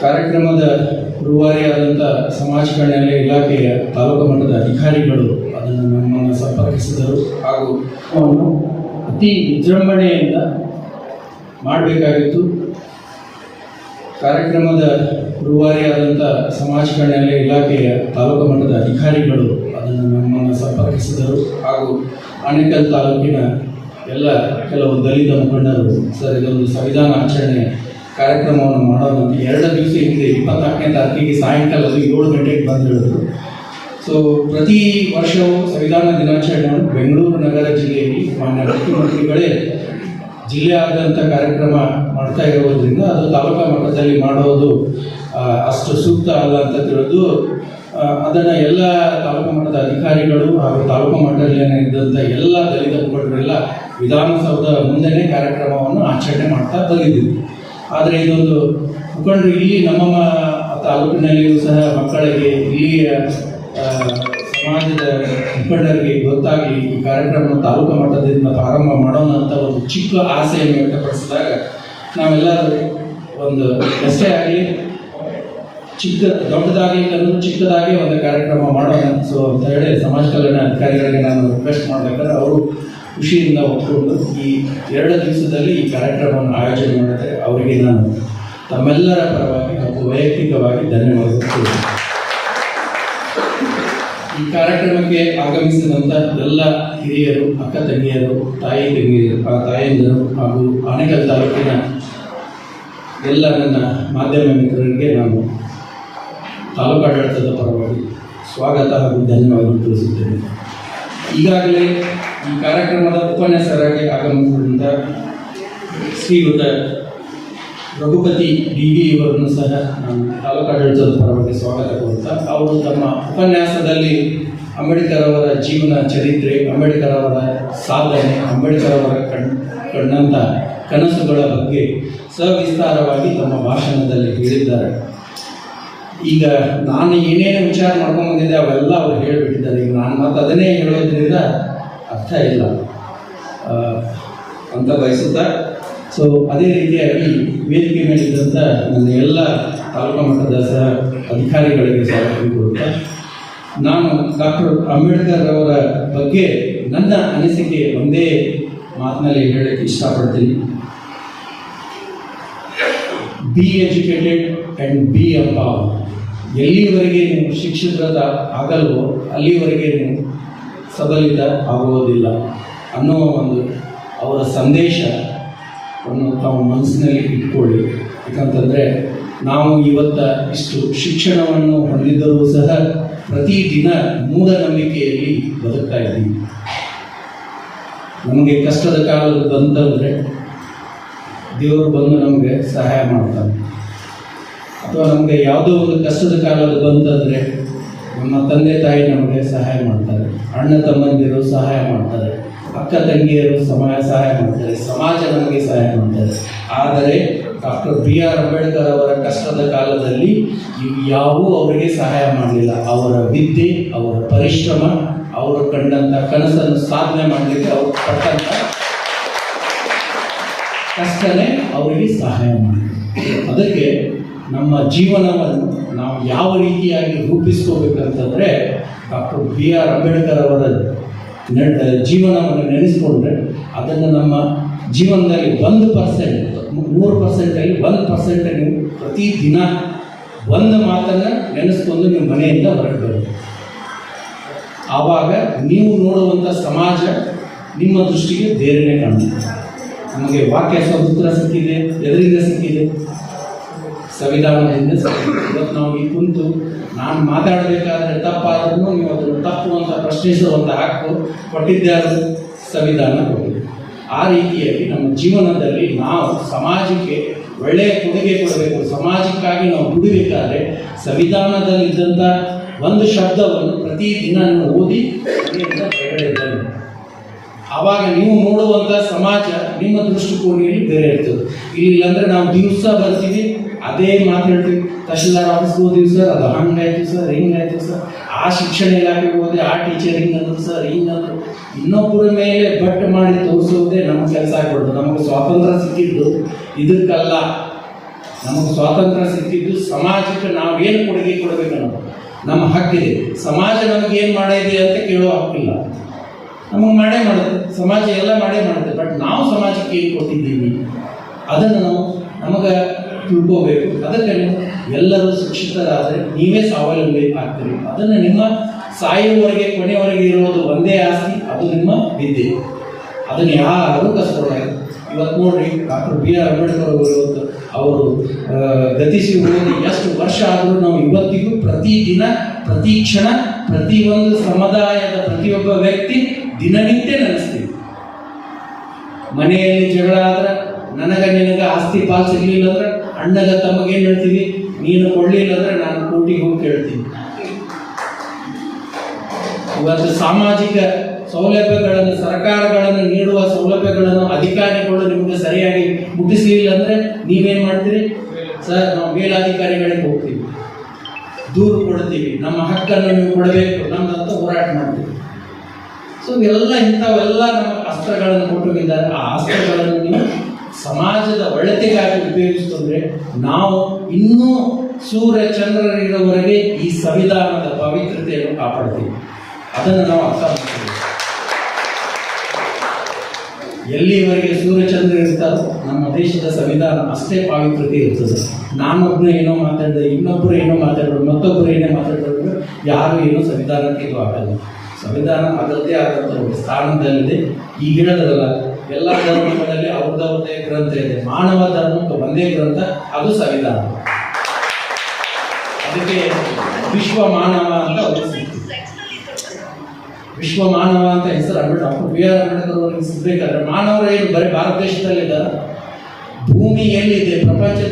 ಕಾರ್ಯಕ್ರಮದ ರೂವಾರಿಯಾದಂಥ ಸಮಾಜ ಕಲ್ಯಾಣ ಇಲಾಖೆಯ ತಾಲೂಕು ಮಟ್ಟದ ಅಧಿಕಾರಿಗಳು ಅದನ್ನು ನಮ್ಮನ್ನು ಸಂಪರ್ಕಿಸಿದರು ಹಾಗೂ ಅವನು ಅತಿ ವಿಜೃಂಭಣೆಯಿಂದ ಮಾಡಬೇಕಾಗಿತ್ತು. ಕಾರ್ಯಕ್ರಮದ ರೂವಾರಿಯಾದಂಥ ಸಮಾಜ ಕಲ್ಯಾಣ ಇಲಾಖೆಯ ತಾಲೂಕು ಮಟ್ಟದ ಅಧಿಕಾರಿಗಳು ಅದನ್ನು ನಮ್ಮನ್ನು ಸಂಪರ್ಕಿಸಿದರು ಹಾಗೂ ಅಣೆಕಲ್ ತಾಲೂಕಿನ ಎಲ್ಲ ಕೆಲವು ದಲಿತ ಮುಖಂಡರು ಸರ್ ಇದೊಂದು ಸಂವಿಧಾನ ಆಚರಣೆ ಕಾರ್ಯಕ್ರಮವನ್ನು ಮಾಡೋದಂತ ಎರಡು ದಿವಸ ಹಿಂದೆ, ಇಪ್ಪತ್ನಾಲ್ಕನೇ ತಾರೀಕಿಗೆ ಸಾಯಂಕಾಲ ಏಳು ಗಂಟೆಗೆ ಬಂದು ಹೇಳಿದ್ರು. ಸೊ ಪ್ರತಿ ವರ್ಷವೂ ಸಂವಿಧಾನ ದಿನಾಚರಣೆಯನ್ನು ಬೆಂಗಳೂರು ನಗರ ಜಿಲ್ಲೆಯಲ್ಲಿ ಮಾನ್ಯ ಮುಖ್ಯಮಂತ್ರಿಗಳೇ ಆದಂಥ ಕಾರ್ಯಕ್ರಮ ಮಾಡ್ತಾ ಇರೋದ್ರಿಂದ ಅದು ತಾಲೂಕಾ ಮಟ್ಟದಲ್ಲಿ ಮಾಡೋದು ಅಷ್ಟು ಸೂಕ್ತ ಅಲ್ಲ ಅಂತ ತಿಳಿದು ಅದನ್ನು ಎಲ್ಲ ತಾಲೂಕು ಮಟ್ಟದ ಅಧಿಕಾರಿಗಳು ಹಾಗೂ ತಾಲೂಕು ಮಟ್ಟದಲ್ಲಿ ಇದ್ದಂಥ ಎಲ್ಲ ದಲಿತ ಮುಖಂಡರೆಲ್ಲ ವಿಧಾನಸೌಧ ಮುಂದೆನೇ ಕಾರ್ಯಕ್ರಮವನ್ನು ಆಚರಣೆ ಮಾಡ್ತಾ ಬಂದಿದ್ದೀವಿ. ಆದರೆ ಇದೊಂದು ಮುಖಂಡರು ಇಲ್ಲಿ ನಮ್ಮ ತಾಲೂಕಿನಲ್ಲಿಯೂ ಸಹ ಮಕ್ಕಳಿಗೆ ಇಲ್ಲಿಯ ಸಮಾಜದ ಮುಖಂಡರಿಗೆ ಗೊತ್ತಾಗಿ ಈ ಕಾರ್ಯಕ್ರಮ ತಾಲೂಕು ಮಟ್ಟದಿಂದ ಪ್ರಾರಂಭ ಮಾಡೋಣ ಅಂತ ಒಂದು ಚಿಕ್ಕ ಆಸೆಯನ್ನು ವ್ಯಕ್ತಪಡಿಸಿದಾಗ ನಾವೆಲ್ಲರೂ ಒಂದು ಎಷ್ಟೇ ಆಗಲಿ ಚಿಕ್ಕ, ದೊಡ್ಡದಾಗಿ ಚಿಕ್ಕದಾಗಿ ಒಂದು ಕಾರ್ಯಕ್ರಮ ಮಾಡೋಣ. ಸೊ ಅಂತ ಹೇಳಿ ಸಮಾಜ ಕಲ್ಯಾಣ ಅಧಿಕಾರಿಗಳಿಗೆ ನಾನು ರಿಕ್ವೆಸ್ಟ್ ಮಾಡಬೇಕಾದ್ರೆ ಅವರು ಖುಷಿಯಿಂದ ಒಪ್ಪಿಕೊಂಡು ಈ ಎರಡು ದಿವಸದಲ್ಲಿ ಈ ಕಾರ್ಯಕ್ರಮವನ್ನು ಆಯೋಜನೆ ಮಾಡಿದರೆ ಅವರಿಗೆ ನಾನು ತಮ್ಮೆಲ್ಲರ ಪರವಾಗಿ ಮತ್ತು ವೈಯಕ್ತಿಕವಾಗಿ ಧನ್ಯವಾದಗಳು ಈ ಕಾರ್ಯಕ್ರಮಕ್ಕೆ ಆಗಮಿಸಿದಂಥ ಎಲ್ಲ ಹಿರಿಯರು, ಅಕ್ಕ ತಂಗಿಯರು, ತಾಯಿ ತಂಗಿಯರು ತಾಯಂದಿರು ಹಾಗೂ ಆನೇಕಲ್ ತಾಲೂಕಿನ ಎಲ್ಲ ನನ್ನ ಮಾಧ್ಯಮ ಮಿತ್ರರಿಗೆ ನಾನು ತಾಲೂಕಾಡಳಿತದ ಪರವಾಗಿ ಸ್ವಾಗತ ಹಾಗೂ ಧನ್ಯವಾದಗಳು ತಿಳಿಸುತ್ತೇನೆ. ಈಗಾಗಲೇ ಈ ಕಾರ್ಯಕ್ರಮದ ಉಪನ್ಯಾಸರಾಗಿ ಆಗಮಿಸಿದಂಥ ಶ್ರೀಯುತ ರಘುಪತಿ ಡಿ ವಿ ಇವರನ್ನು ಸಹ ನಾನು ತಾಲೂಕಾಡಳಿತದ ಪರವಾಗಿ ಸ್ವಾಗತ ಕೋರುತ್ತಾ, ಅವರು ತಮ್ಮ ಉಪನ್ಯಾಸದಲ್ಲಿ ಅಂಬೇಡ್ಕರ್ ಅವರ ಜೀವನ ಚರಿತ್ರೆ, ಅಂಬೇಡ್ಕರ್ ಅವರ ಸಾಧನೆ, ಅಂಬೇಡ್ಕರ್ ಅವರ ಕಣ್ ಕಂಡಂಥ ಕನಸುಗಳ ಬಗ್ಗೆ ಸವಿಸ್ತಾರವಾಗಿ ತಮ್ಮ ಭಾಷಣದಲ್ಲಿ ಹೇಳಿದ್ದಾರೆ. ಈಗ ನಾನು ಏನೇನು ವಿಚಾರ ಮಾಡ್ಕೊಂಡು ಬಂದಿದ್ದೆ ಅವೆಲ್ಲ ಅವ್ರು ಹೇಳಿಬಿಟ್ಟಿದ್ದಾರೆ. ಈಗ ನಾನು ಮತ್ತು ಅದನ್ನೇ ಹೇಳೋದ್ರಿಂದ ಅರ್ಥ ಇಲ್ಲ. ಅಂತ ಬಯಸುತ್ತಾ? ಸೊ ಅದೇ ರೀತಿಯಾಗಿ ವೇದಿಕೆ ಮೇಲಿದ್ದಂಥ ನನ್ನ ಎಲ್ಲ ತಾಲೂಕು ಮಟ್ಟದ ಸಹ ಅಧಿಕಾರಿಗಳಿಗೆ ಸಹ ನಾನು ಡಾಕ್ಟರ್ ಅಂಬೇಡ್ಕರ್ ಅವರ ಬಗ್ಗೆ ನನ್ನ ಅನಿಸಿಕೆ ಒಂದೇ ಮಾತಿನಲ್ಲಿ ಹೇಳಕ್ಕೆ ಇಷ್ಟಪಡ್ತೀನಿ. Be educated and be empower ಎಲ್ಲಿವರೆಗೆ ನೀವು ಶಿಕ್ಷಿತ ಆಗಲ್ವೋ, ಅಲ್ಲಿವರೆಗೆ ನೀವು ಸಬಲಿತ ಆಗುವುದಿಲ್ಲ ಅನ್ನೋ ಒಂದು ಅವರ ಸಂದೇಶವನ್ನು ತಾವು ಮನಸ್ಸಿನಲ್ಲಿ ಇಟ್ಕೊಳ್ಳಿ ಯಾಕಂತಂದರೆ ನಾವು ಇವತ್ತ ಇಷ್ಟು ಶಿಕ್ಷಣವನ್ನು ಹೊಂದಿದ್ದರೂ ಸಹ ಪ್ರತಿದಿನ ಮೂಢನಂಬಿಕೆಯಲ್ಲಿ ಬದುಕ್ತಾ ಇದ್ದೀವಿ. ನಮಗೆ ಕಷ್ಟದ ಕಾಲದಲ್ಲಿ ಬಂತಂದರೆ ದೇವರು ಬಂದು ನಮಗೆ ಸಹಾಯ ಮಾಡ್ತಾನೆ. ಅಥವಾ ನಮಗೆ ಯಾವುದೋ ಒಂದು ಕಷ್ಟದ ಕಾಲದಲ್ಲಿ ಬಂತಂದರೆ ನಮ್ಮ ತಂದೆ ತಾಯಿ ನಮಗೆ ಸಹಾಯ ಮಾಡ್ತಾರೆ. ಅಣ್ಣ ತಮ್ಮಂದಿರು ಸಹಾಯ ಮಾಡ್ತಾರೆ. ಅಕ್ಕ ತಂಗಿಯರು ಸಮಯ ಸಹಾಯ ಮಾಡ್ತಾರೆ. ಸಮಾಜ ನಮಗೆ ಸಹಾಯ ಮಾಡ್ತಾರೆ. ಆದರೆ ಡಾಕ್ಟರ್ ಬಿ ಆರ್ ಅಂಬೇಡ್ಕರ್ ಅವರ ಕಷ್ಟದ ಕಾಲದಲ್ಲಿ ಯಾವೂ ಅವರಿಗೆ ಸಹಾಯ ಮಾಡಲಿಲ್ಲ. ಅವರ ವಿದ್ಯೆ, ಅವರ ಪರಿಶ್ರಮ, ಅವರು ಕಂಡಂಥ ಕನಸನ್ನು ಸಾಧನೆ ಮಾಡಲಿಕ್ಕೆ ಅವರು ಪಟ್ಟಂಥ ಕಷ್ಟನೇ ಅವರಿಗೆ ಸಹಾಯ ಮಾಡ್ತಾರೆ. ಅದಕ್ಕೆ ನಮ್ಮ ಜೀವನವನ್ನು ನಾವು ಯಾವ ರೀತಿಯಾಗಿ ರೂಪಿಸ್ಕೋಬೇಕಂತಂದರೆ ಡಾಕ್ಟರ್ ಬಿ ಆರ್ ಅಂಬೇಡ್ಕರ್ ಅವರ ಜೀವನವನ್ನು ನೆನೆಸ್ಕೊಂಡ್ರೆ ಅದನ್ನು ನಮ್ಮ ಜೀವನದಲ್ಲಿ ಒಂದು ಪರ್ಸೆಂಟ್ ಮೂರು ಪರ್ಸೆಂಟಲ್ಲಿ ಒಂದು ಪರ್ಸೆಂಟ್ ನೀವು ಪ್ರತಿದಿನ ಒಂದು ಮಾತನ್ನು ನೆನೆಸ್ಕೊಂಡು ನೀವು ಮನೆಯಿಂದ ಬರಬೇಕು ಆವಾಗ ನೀವು ನೋಡುವಂಥ ಸಮಾಜ ನಿಮ್ಮ ದೃಷ್ಟಿಗೆ ಬೇರೆಯೇ ಕಾಣುತ್ತೆ. ನಮಗೆ ವಾಕ್ಯ ಸ್ವತಂತ್ರ ಸಿಕ್ಕಿದೆ ಎದರಿಂದ ಸಿಕ್ಕಿದೆ. ಸಿಕ್ಕಿದೆ ಇವತ್ತು ನಾವು ಈ ಕುಂತು ನಾನು ಮಾತಾಡಬೇಕಾದ್ರೆ ತಪ್ಪಾದ್ರೂ ನೀವು ಅದನ್ನು ತಪ್ಪು ಅಂತ ಪ್ರಶ್ನಿಸುವಂಥ ಹಕ್ಕು ಕೊಟ್ಟಿದ್ದಾರ ಸಂವಿಧಾನ ಕೊಟ್ಟಿದೆ ಆ ರೀತಿಯಾಗಿ ನಮ್ಮ ಜೀವನದಲ್ಲಿ ನಾವು ಸಮಾಜಕ್ಕೆ ಒಳ್ಳೆಯ ಕೊಡುಗೆ ಕೊಡಬೇಕು. ಸಮಾಜಕ್ಕಾಗಿ ನಾವು ದುಡಿಬೇಕಾದ್ರೆ ಸಂವಿಧಾನದಲ್ಲಿದ್ದಂಥ ಒಂದು ಶಬ್ದವನ್ನು ಪ್ರತಿದಿನ ದಿನ ಓದಿ ಆವಾಗ ನೀವು ನೋಡುವಂಥ ಸಮಾಜ ನಿಮ್ಮ ದೃಷ್ಟಿಕೋಣಿಯಲ್ಲಿ ಬೇರೆ ಇರ್ತದೆ. ಇಲ್ಲಿಲ್ಲ ನಾವು ದಿವಸ ಬರ್ತೀವಿ ಅದೇ ಮಾತು ತಹಶೀಲ್ದಾರ್ ಆಫೀಸ್ಗೆ ಹೋದಿವಿ ಸರ್ ಅದು ಹಂಗಾಯ್ತು ಸರ್ ಹಿಂಗಾಯ್ತು ಸರ್ ಆ ಶಿಕ್ಷಣ ಇಲಾಖೆಗೆ ಹೋದೆ ಆ ಟೀಚರ್ ಹಿಂಗಂದ್ರು ಸರ್ ಹಿಂಗಂದ್ರು. ಇನ್ನೊಬ್ಬರ ಮೇಲೆ ಬಟ್ ಮಾಡಿ ತೋರಿಸೋದೇ ನಮ್ಮ ಕೆಲಸ ಆಗ್ಬಿಡ್ತು. ನಮಗೆ ಸ್ವಾತಂತ್ರ್ಯ ಸಿಕ್ಕಿದ್ದು ಇದಕ್ಕಲ್ಲ. ನಮಗೆ ಸ್ವಾತಂತ್ರ್ಯ ಸಿಕ್ಕಿದ್ದು ಸಮಾಜಕ್ಕೆ ನಾವೇನು ಕೊಡುಗೆ ಕೊಡಬೇಕು ಅನ್ನೋದು ನಮ್ಮ ಹಕ್ಕಿದೆ ಸಮಾಜ ನಮಗೆ ಏನು ಮಾಡಿದೆ ಅಂತ ಕೇಳೋ ಹಕ್ಕಿಲ್ಲ ನಮಗೆ ಮಾಡೇ ಮಾಡುತ್ತೆ. ಸಮಾಜ ಎಲ್ಲ ಮಾಡೇ ಮಾಡುತ್ತೆ. ಬಟ್ ನಾವು ಸಮಾಜಕ್ಕೆ ಏನು ಕೊಟ್ಟಿದ್ದೀವಿ? ಅದನ್ನು ನಾವು ನಮಗೆ ತಿಳ್ಕೋಬೇಕು. ಅದಕ್ಕೆ ಎಲ್ಲರೂ ಶಿಕ್ಷಿತರಾದರೆ ನೀವೇ ಸ್ವಾವಲಂಬಿ ಆಗ್ತೀರಿ. ಅದನ್ನು ನಿಮ್ಮ ಸಾಯುವವರೆಗೆ, ಕೊನೆಯವರೆಗೆ ಇರೋದು ಒಂದೇ ಆಸ್ತಿ, ಅದು ನಿಮ್ಮ ವಿದ್ಯೆ. ಅದನ್ನು ಯಾರು ಕಸ್ಕೊಡೋದು ಇವತ್ತು ನೋಡ್ರಿ, ಡಾಕ್ಟರ್ ಬಿ ಆರ್ ಅಂಬೇಡ್ಕರ್ ಅವರು ಅವರು ಗತಿಸಿ ಹೋಗಿ ಎಷ್ಟು ವರ್ಷ ಆದರೂ ನಾವು ಇವತ್ತಿಗೂ ಪ್ರತಿದಿನ ಪ್ರತಿ ಕ್ಷಣ ಪ್ರತಿಯೊಂದು ಸಮುದಾಯದ ಪ್ರತಿಯೊಬ್ಬ ವ್ಯಕ್ತಿ ದಿನನಿತ್ಯ ನೆನೆಸ್ತೀವಿ. ಮನೆಯಲ್ಲಿ ಜಗಳ ಆದ್ರೆ ನನಗ ನಿನಗ ಆಸ್ತಿ ಪಾಲ್ ಸಿಗಲಿಲ್ಲ ಅಂದ್ರೆ ಅಣ್ಣಗ ಏನು ಹೇಳ್ತೀವಿ ನೀನು ಕೊಡ್ಲಿಲ್ಲ ಅಂದ್ರೆ ನಾನು ಕೋಟಿಗೆ ಹೋಗಿ ಕೇಳ್ತೀನಿ. ಇವತ್ತು ಸಾಮಾಜಿಕ ಸೌಲಭ್ಯಗಳನ್ನು, ಸರ್ಕಾರಗಳನ್ನು ನೀಡುವ ಸೌಲಭ್ಯಗಳನ್ನು ಅಧಿಕಾರಿಗಳು ನಿಮಗೆ ಸರಿಯಾಗಿ ಮುಟ್ಟಿಸಲಿಲ್ಲ ಅಂದ್ರೆ ನೀವೇನು ಮಾಡ್ತೀರಿ? ಸರ್, ನಾವು ಮೇಲಾಧಿಕಾರಿಗಳಿಗೆ ಹೋಗ್ತೀವಿ. ದೂರು ಕೊಡ್ತೀವಿ. ನಮ್ಮ ಹಕ್ಕನ್ನು ನೀವು ಕೊಡಬೇಕು. ನಮ್ಮದಂತ ಹೋರಾಟ ಮಾಡ್ತೀವಿ. ಸೊ ಎಲ್ಲ ಇಂಥವೆಲ್ಲ ನಮ್ಮ ಅಸ್ತ್ರಗಳನ್ನು ಕೊಟ್ಟಿದ್ದಾರೆ. ಆ ಅಸ್ತ್ರಗಳನ್ನು ನೀವು ಸಮಾಜದ ಒಳಿತಿಗಾಗಿ ಉಪಯೋಗಿಸ್ತಂದ್ರೆ ನಾವು ಇನ್ನೂ ಸೂರ್ಯ ಚಂದ್ರರಿರುವವರೆಗೆ ಈ ಸಂವಿಧಾನದ ಪವಿತ್ರತೆಯನ್ನು ಕಾಪಾಡ್ತೀವಿ. ಅದನ್ನು ನಾವು ಅರ್ಥ ಮಾಡ್ತೀವಿ ಎಲ್ಲಿವರೆಗೆ ಸೂರ್ಯಚಂದ್ರ ಇರ್ತಾರೋ ನಮ್ಮ ದೇಶದ ಸಂವಿಧಾನ ಅಷ್ಟೇ ಪಾವಿತ್ರತೆ ಇರ್ತದೆ. ನಾನೊಬ್ಬರು ಏನೋ ಮಾತಾಡಿದೆ ಇನ್ನೊಬ್ಬರು ಏನೋ ಮಾತಾಡೋದು ಮತ್ತೊಬ್ಬರು ಏನೇ ಮಾತಾಡೋದು ಯಾರು ಏನೋ ಸಂವಿಧಾನಕ್ಕೆ ಇದು ಆಗಲ್ಲ ಸಂವಿಧಾನ ಅದರದ್ದೇ ಆದಂಥ ಒಂದು ಸ್ಥಾನದಲ್ಲಿದೆ. ಈಗ ಹೇಳಿದ್ರಲ್ಲ ಎಲ್ಲ ಧರ್ಮಗಳಲ್ಲಿ ಅವ್ರದ್ದವ್ರದ್ದೇ ಗ್ರಂಥ ಇದೆ. ಮಾನವ ಧರ್ಮಕ್ಕೆ ಒಂದೇ ಗ್ರಂಥ, ಅದು ಸಂವಿಧಾನ ಅದಕ್ಕೆ ವಿಶ್ವ ಮಾನವ ಅಂತ ವಿಶ್ವ ಮಾನವ ಅಂತ ಹೆಸರು ಅಂಬೇಡ್ಕರ್ ಬಿ ಆರ್ ಅಂಬೇಡ್ಕರ್ ಅವರಿಗೆ ಸಿಗ್ಬೇಕಾದ್ರೆ ಮಾನವರು ಏನು ಬರೀ ಭಾರತ ದೇಶದಲ್ಲಿದ್ದಾರೆ? ಭೂಮಿ ಎಲ್ಲಿದೆ ಪ್ರಪಂಚದ